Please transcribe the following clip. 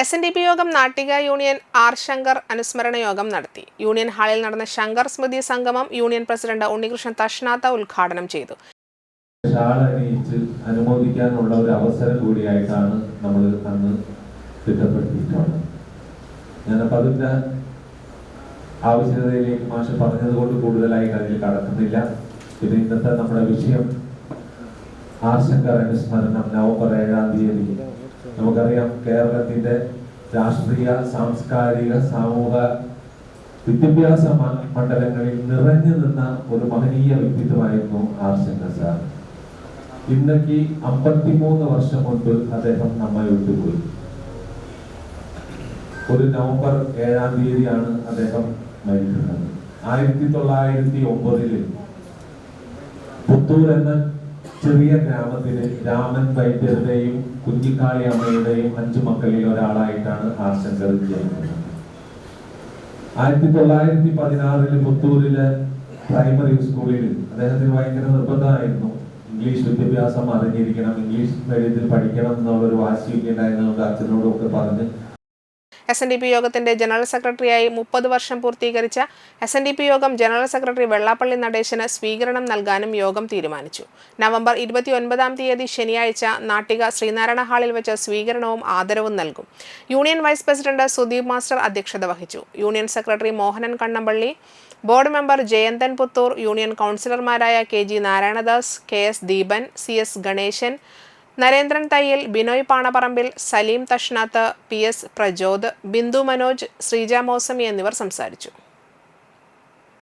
S N D P യോഗം Nattika union R Shankar അനുസ്മരണ യോഗം നടത്തി. യൂണിയൻ ഹാളിൽ നടന്ന ശങ്കർ സ്മൃതി സംഗമം യൂണിയൻ പ്രസിഡന്റ് ഉണ്ണികൃഷ്ണൻ തഷ്നാത്ത ഉദ്ഘാടനം ചെയ്തു. അനുമോദിക്കാനുള്ള ഒരു അവസരം കൂടിയായിട്ടാണ് നമ്മൾ അന്ന് തിട്ടപ്പെടുത്തിയിട്ടുള്ളത്. ആവശ്യകതയിലേക്ക് മാഷ് കൂടുതലായി കടക്കുന്നില്ല. ഇന്നത്തെ നമ്മുടെ വിഷയം ആശങ്കർ അനുസ്മരണം നവംബർ ഏഴാം തീയതി നമുക്കറിയാം കേരളത്തിന്റെ രാഷ്ട്രീയ സാംസ്കാരിക സാമൂഹ വിദ്യാഭ്യാസ മണ്ഡലങ്ങളിൽ നിറഞ്ഞു നിന്ന ഒരു മഹനീയ വ്യക്തിത്വമായിരുന്നു ആർ ശങ്കർ സാർ. ഇന്നേക്ക് അമ്പത്തിമൂന്ന് വർഷം കൊണ്ട് അദ്ദേഹം നമ്മെ വിട്ടുപോയി. ഒരു നവംബർ ഏഴാം തീയതിയാണ് അദ്ദേഹം മരിക്കുന്നത്. ആയിരത്തി തൊള്ളായിരത്തി ഒമ്പതിൽ പുത്തൂർ എന്ന ചെറിയ ഗ്രാമത്തിലെ രാമൻ വൈദ്യരുടെയും കുഞ്ഞിക്കാളി അമ്മയുടെയും അഞ്ചു മക്കളിൽ ഒരാളായിട്ടാണ് ആർ ശങ്കർ ജനിക്കുന്നത്. ആയിരത്തി തൊള്ളായിരത്തി പതിനാറിൽ പുത്തൂരിലെ പ്രൈമറി സ്കൂളിൽ അദ്ദേഹത്തിന് ഭയങ്കര നിർബന്ധമായിരുന്നു. ഇംഗ്ലീഷ് വിദ്യാഭ്യാസം അറിഞ്ഞിരിക്കണം ഇംഗ്ലീഷ് മീഡിയത്തിൽ പഠിക്കണം എന്നുള്ളൊരു വാശിയൊക്കെ ഉണ്ടായിരുന്നതുകൊണ്ട് അച്ഛനോടും ഒക്കെ പറഞ്ഞ് എസ് എൻ ഡി പി യോഗത്തിന്റെ ജനറൽ സെക്രട്ടറിയായി മുപ്പത് വർഷം പൂർത്തീകരിച്ച S N D P Yogam general secretary Vellappally Natesan സ്വീകരണം നൽകാനും യോഗം തീരുമാനിച്ചു. നവംബർ ഇരുപത്തിയൊൻപതാം തീയതി ശനിയാഴ്ച നാട്ടിക ശ്രീനാരായണ ഹാളിൽ വെച്ച് സ്വീകരണവും ആദരവും നൽകും. Union vice president Sudeep master അധ്യക്ഷത വഹിച്ചു. Union secretary Mohanan Kannampally board member Jayanthan Puthur union കൗൺസിലർമാരായ K G Narayanadas K S Deepan C S Ganesan Narendran Thayyil Binoy Panaparambil Saleem Thashnath P S Prajod Bindu Manoj Sreeja Mosami എന്നിവർ സംസാരിച്ചു.